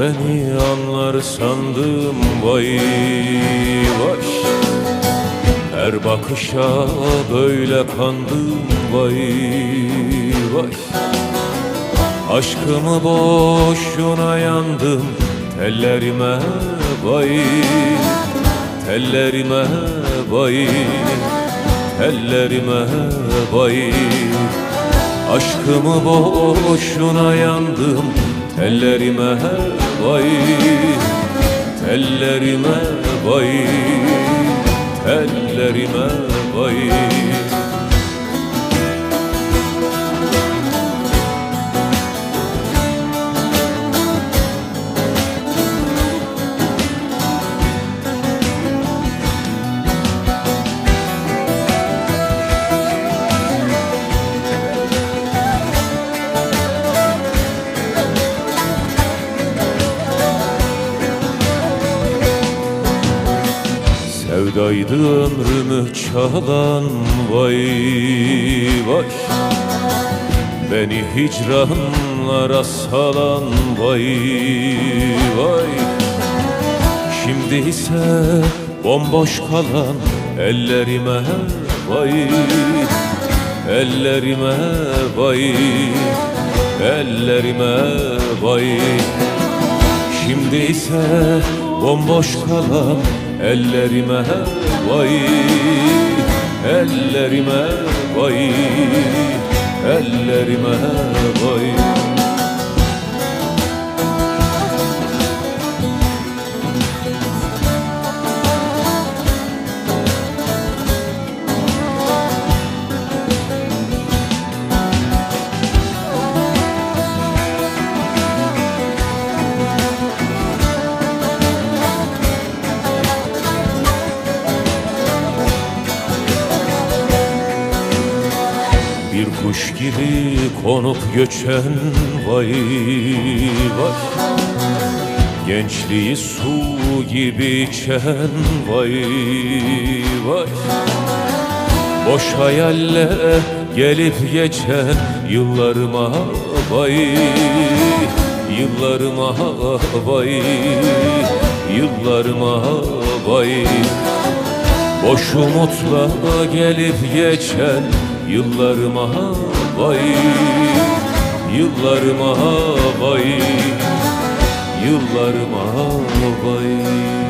beni anlar sandım vay vay. Her bakışa böyle kandım vay vay. Aşkımı boşuna yandım tellerime vay. Tellerime vay Tellerime vay Aşkımı boşuna yandım Tellerime vay Tellerime vay Tellerime vay Sevdaydı ömrümü çalan vay vay. Beni hicranlara salan vay vay. Şimdi ise bomboş kalan ellerime vay. Ellerime vay. Ellerime vay. Şimdi ise bomboş kalan ellerime vay Ellerime vay Ellerime vay Bir kuş gibi konup göçen vay vay. Gençliği su gibi içen vay vay. Boş hayalle gelip geçen yıllarıma vay. Yıllarıma vay. Yıllarıma vay. Boş umutla gelip geçen yıllarıma vay Yıllarıma vay Yıllarıma vay